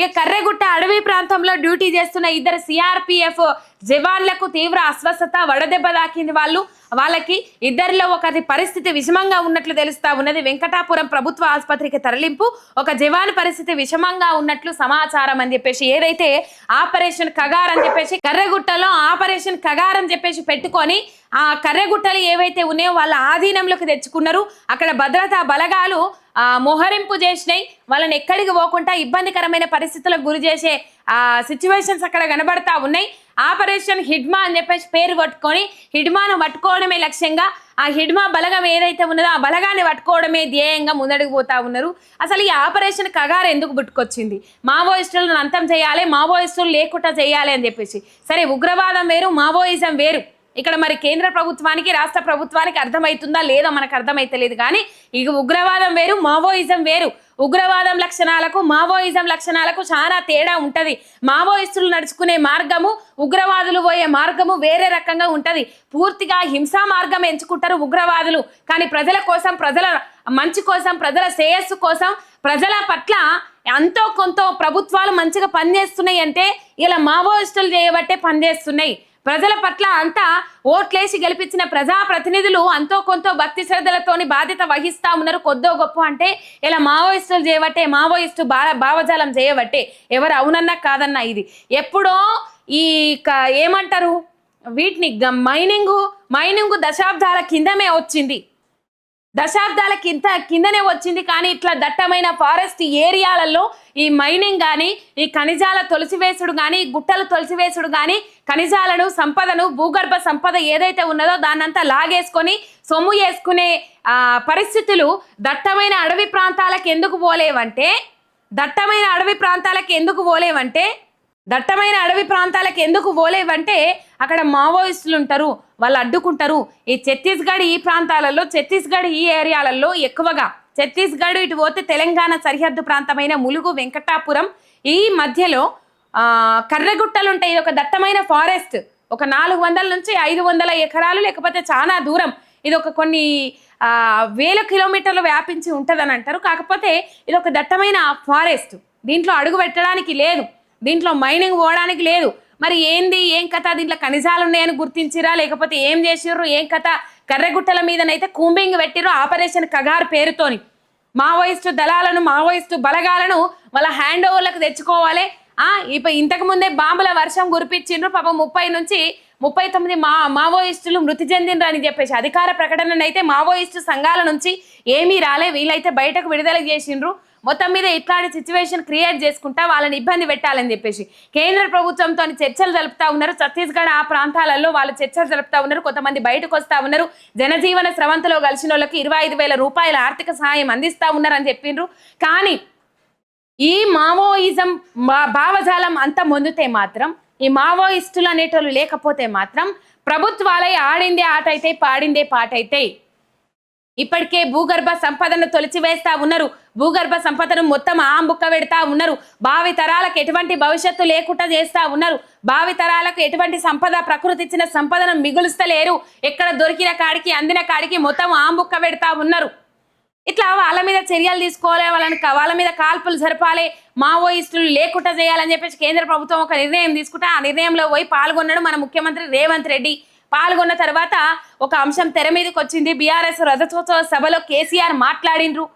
ఇక కర్రెగుట్ట అడవి ప్రాంతంలో డ్యూటీ చేస్తున్న ఇద్దరు సిఆర్పిఎఫ్ జవాన్లకు తీవ్ర అస్వస్థత వడదెబ్బ తాకింది వాళ్ళు. వాళ్ళకి ఇద్దరిలో ఒకరి పరిస్థితి విషమంగా ఉన్నట్లు తెలుస్తా ఉన్నది. వెంకటాపురం ప్రభుత్వ ఆసుపత్రికి తరలింపు. ఒక జవాన్ పరిస్థితి విషమంగా ఉన్నట్లు సమాచారం అని చెప్పేసి ఏదైతే ఆపరేషన్ కగార్ అని చెప్పేసి కర్రగుట్టలో ఆపరేషన్ కగార్ అని చెప్పేసి పెట్టుకొని ఆ కర్రగుట్టలు ఏవైతే ఉన్నాయో వాళ్ళ ఆధీనంలోకి తెచ్చుకున్నారు. అక్కడ భద్రతా బలగాలు ఆ మొహరింపు చేసినాయి. వాళ్ళని ఎక్కడికి పోకుండా ఇబ్బందికరమైన పరిస్థితులకు గురి చేసే సిచ్యువేషన్స్ అక్కడ కనబడతా ఉన్నాయి. ఆపరేషన్ హిడ్మా అని చెప్పేసి పేరు పట్టుకొని హిడ్మాను పట్టుకోవడమే లక్ష్యంగా ఆ హిడ్మా బలగం ఏదైతే ఉన్నదో ఆ బలగాన్ని పట్టుకోవడమే ధ్యేయంగా ముందడుగు పోతా ఉన్నారు. అసలు ఈ ఆపరేషన్ కగారు ఎందుకు పుట్టుకొచ్చింది? మావోయిస్టులను అంతం చేయాలి మావోయిస్టులు లేకుండా చేయాలి అని చెప్పేసి. సరే ఉగ్రవాదం వేరు మావోయిజం వేరు. ఇక్కడ మరి కేంద్ర ప్రభుత్వానికి రాష్ట్ర ప్రభుత్వానికి అర్థమవుతుందా లేదా మనకు అర్థమైతలేదు. కానీ ఇక ఉగ్రవాదం వేరు మావోయిజం వేరు. ఉగ్రవాదం లక్షణాలకు మావోయిజం లక్షణాలకు చాలా తేడా ఉంటుంది. మావోయిస్టులు నడుచుకునే మార్గము ఉగ్రవాదులు పోయే మార్గము వేరే రకంగా ఉంటుంది. పూర్తిగా హింసా మార్గం ఎంచుకుంటారు ఉగ్రవాదులు. కానీ ప్రజల కోసం ప్రజల మంచి కోసం ప్రజల శ్రేయస్సు కోసం ప్రజల పట్ల ఎంతో కొంత ప్రభుత్వాలు మంచిగా పనిచేస్తున్నాయి అంటే ఇలా మావోయిస్టులు చేయబట్టే పనిచేస్తున్నాయి. ప్రజల పట్ల అంతా ఓట్లేసి గెలిపించిన ప్రజాప్రతినిధులు అంతో కొంత భక్తి శ్రద్ధలతోని బాధ్యత వహిస్తా ఉన్నారు. కొద్దో గొప్ప అంటే ఇలా మావోయిస్టులు చేయబట్టే మావోయిస్టు బా భావజాలం చేయబట్టే ఎవరు అవునన్నా కాదన్నా ఇది. ఎప్పుడో ఈ క- ఏమంటారు? వీటిని గ- మైనింగు మైనింగు దశాబ్దాల కిందమే వచ్చింది. దశాబ్దాల కింద కిందనే వచ్చింది. కానీ ఇట్లా దట్టమైన ఫారెస్ట్ ఏరియాలలో ఈ మైనింగ్ కానీ ఈ ఖనిజాల తొలసివేసుడు కానీ గుట్టలు తొలసివేసుడు కానీ ఖనిజాలను సంపదను భూగర్భ సంపద ఏదైతే ఉన్నదో దాన్నంతా లాగేసుకొని సొమ్ము వేసుకునే పరిస్థితులు దట్టమైన అడవి ప్రాంతాలకు ఎందుకు పోలేవంటే దట్టమైన అడవి ప్రాంతాలకు ఎందుకు పోలేవంటే దట్టమైన అడవి ప్రాంతాలకు ఎందుకు పోలేవంటే అక్కడ మావోయిస్టులు ఉంటారు వాళ్ళు అడ్డుకుంటారు. ఈ ఛత్తీస్గఢ్ ఈ ప్రాంతాలలో ఛత్తీస్గఢ్ ఈ ఏరియాలలో ఎక్కువగా. ఛత్తీస్గఢ్ ఇటు పోతే తెలంగాణ సరిహద్దు ప్రాంతమైన ములుగు వెంకటాపురం. ఈ మధ్యలో కర్రగుట్టలు ఉంటాయి ఇది ఒక దట్టమైన ఫారెస్ట్. ఒక నాలుగు వందల నుంచి ఐదు వందల ఎకరాలు లేకపోతే చాలా దూరం. ఇది ఒక కొన్ని వేల కిలోమీటర్లు వ్యాపించి ఉంటుందని అంటారు. కాకపోతే ఇది ఒక దట్టమైన ఫారెస్ట్. దీంట్లో అడుగు పెట్టడానికి లేదు. దీంట్లో మైనింగ్ పోవడానికి లేదు. మరి ఏంది? ఏం కథ? దీంట్లో ఖనిజాలు ఉన్నాయని గుర్తించిరా? లేకపోతే ఏం చేసిర్రు? ఏం కథ? కర్రెగుట్టల మీదనైతే కూంబింగ్ పెట్టిరు ఆపరేషన్ కగార్ పేరుతోని. మావోయిస్టు దళాలను మావోయిస్టు బలగాలను వాళ్ళ హ్యాండ్ ఓవర్లకు తెచ్చుకోవాలి. ఆ ఇప్పుడు ఇంతకు ముందే బాంబుల వర్షం కురిపించిండ్రు. పాపం ముప్పై నుంచి ముప్పై తొమ్మిది మా మావోయిస్టులు మృతి చెందిండ్రు అని చెప్పేసి అధికార ప్రకటననైతే మావోయిస్టు సంఘాల నుంచి ఏమీ రాలే. వీళ్ళైతే బయటకు విడుదల చేసిండ్రు. మొత్తం మీద ఇట్లాంటి సిచ్యువేషన్ క్రియేట్ చేసుకుంటా వాళ్ళని ఇబ్బంది పెట్టాలని చెప్పేసి. కేంద్ర ప్రభుత్వంతో చర్చలు జరుపుతా ఉన్నారు. ఛత్తీస్గఢ్ ఆ ప్రాంతాలలో వాళ్ళు చర్చలు జరుపుతా ఉన్నారు. కొంతమంది బయటకు వస్తా ఉన్నారు. జనజీవన స్రవంతలో కలిసిన వాళ్ళకి ఇరవై ఐదు వేల రూపాయల ఆర్థిక సహాయం అందిస్తా ఉన్నారని చెప్పిండ్రు. కానీ ఈ మావోయిజం భావజాలం అంత మొందితే మాత్రం ఈ మావోయిస్టులు అనేటోళ్ళు లేకపోతే మాత్రం ప్రభుత్వాలై ఆడిందే ఆట అయితే పాడిందే పాట అయితే ఇప్పటికే భూగర్భ సంపదను తొలిచివేస్తా ఉన్నారు. భూగర్భ సంపదను మొత్తం ఆంబుక్క పెడతా ఉన్నారు. భావి తరాలకు ఎటువంటి భవిష్యత్తు లేకుండా చేస్తా ఉన్నారు. భావి తరాలకు ఎటువంటి సంపద ప్రకృతి ఇచ్చిన సంపదను మిగులుస్తలేరు. ఎక్కడ దొరికిన కాడికి అందిన కాడికి మొత్తం ఆంబుక్క పెడతా ఉన్నారు. ఇట్లా వాళ్ళ మీద చర్యలు తీసుకోవాలి వాళ్ళని వాళ్ళ మీద కాల్పులు జరపాలి మావోయిస్టులు లేకుండా చేయాలని చెప్పేసి కేంద్ర ప్రభుత్వం ఒక నిర్ణయం తీసుకుంటే ఆ నిర్ణయంలో పోయి పాల్గొన్నాడు మన ముఖ్యమంత్రి రేవంత్ రెడ్డి పాల్గొన్న తర్వాత ఒక అంశం తెర మీదకి వచ్చింది బీఆర్ఎస్ రథోత్సవ సభలో కేసీఆర్ మాట్లాడిండ్రు.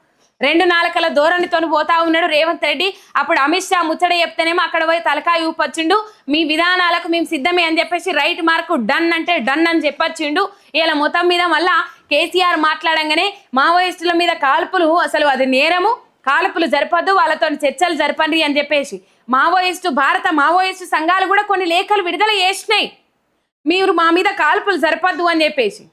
రెండు నాలుకల ధోరణితో పోతా ఉన్నాడు రేవంత్ రెడ్డి. అప్పుడు అమిత్ షా ముచ్చట చెప్తేనేమో అక్కడ పోయి తలకాయ ఊపొచ్చిండు. మీ విధానాలకు మేము సిద్ధమే అని చెప్పేసి రైట్ మార్కు డన్ అంటే డన్ అని చెప్పొచ్చిండు. ఇలా మొత్తం మీద మళ్ళా కేసీఆర్ మాట్లాడంగానే మావోయిస్టుల మీద కాల్పులు అసలు అది నేరము. కాల్పులు జరపద్దు వాళ్ళతో చర్చలు జరపండి అని చెప్పేసి. మావోయిస్టు భారత మావోయిస్టు సంఘాలు కూడా కొన్ని లేఖలు విడుదల చేసినాయి. మీరు మా మీద కాల్పులు సరిపద్దు అని చెప్పేసి.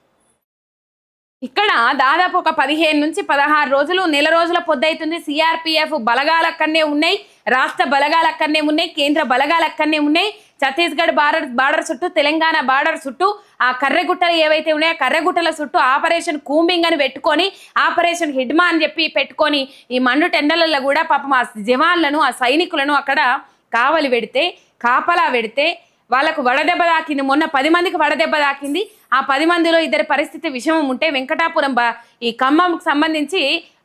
ఇక్కడ దాదాపు ఒక పదిహేను నుంచి పదహారు రోజులు నెల రోజుల పొద్దైతుంది సిఆర్పిఎఫ్ బలగాలు అక్కడనే ఉన్నాయి రాష్ట్ర బలగాలు అక్కడనే ఉన్నాయి కేంద్ర బలగాలు అక్కడనే ఉన్నాయి. ఛత్తీస్గఢ్ బార్డర్ బార్డర్ చుట్టూ తెలంగాణ బార్డర్ చుట్టూ ఆ కర్రెగుట్టలు ఏవైతే ఉన్నాయో కర్రగుట్టల కర్రెగుట్టల చుట్టూ ఆపరేషన్ కూంబింగ్ అని పెట్టుకొని ఆపరేషన్ హిడ్మా అని చెప్పి పెట్టుకొని ఈ మండు టెండలలో కూడా పాపం ఆ జవాన్లను ఆ సైనికులను అక్కడ కావలి పెడితే కాపలా పెడితే వాళ్ళకు వడదెబ్బ తాకింది. మొన్న పది మందికి వడదెబ్బ తాకింది. ఆ పది మందిలో ఇద్దరి పరిస్థితి విషమం ఉంటే వెంకటాపురం బా ఈ ఖమ్మంకు సంబంధించి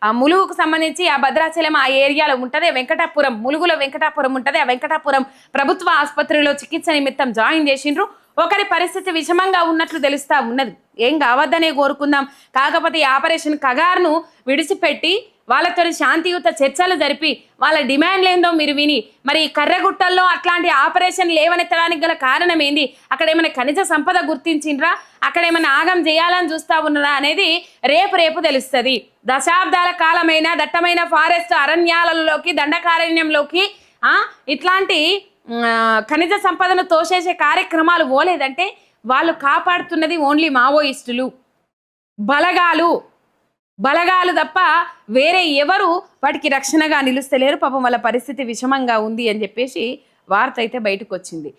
ఆ ములుగుకు సంబంధించి ఆ భద్రాచలం ఆ ఏరియాలో ఉంటది వెంకటాపురం. ములుగులో వెంకటాపురం ఉంటుంది. ఆ వెంకటాపురం ప్రభుత్వ ఆసుపత్రిలో చికిత్స నిమిత్తం జాయిన్ చేసిండ్రు. ఒకరి పరిస్థితి విషమంగా ఉన్నట్లు తెలుస్తా ఉన్నది. ఏం కావద్దనే కోరుకుందాం. కాకపోతే ఈ ఆపరేషన్ కగార్ను విడిచిపెట్టి వాళ్ళతో శాంతియుత చర్చలు జరిపి వాళ్ళ డిమాండ్లు ఏందో మీరు విని మరి కర్రగుట్టల్లో అట్లాంటి ఆపరేషన్ లేవనెత్తడానికి గల కారణం ఏంది? అక్కడ ఏమైనా ఖనిజ సంపద గుర్తించిండ్రా? అక్కడ ఏమైనా ఆగం చేయాలని చూస్తా ఉన్నారా అనేది రేపు రేపు తెలుస్తుంది. దశాబ్దాల కాలమైన దట్టమైన ఫారెస్ట్ అరణ్యాలలోకి దండకారణ్యంలోకి ఇట్లాంటి ఖనిజ సంపదను తోసేసే కార్యక్రమాలు పోలేదంటే వాళ్ళు కాపాడుతున్నది ఓన్లీ మావోయిస్టులు. బలగాలు బలగాలు తప్ప వేరే ఎవరు వాటికి రక్షణగా నిలుస్తలేరు. పాపం వాళ్ళ పరిస్థితి విషమంగా ఉంది అని చెప్పేసి వార్త అయితే బయటకు వచ్చింది.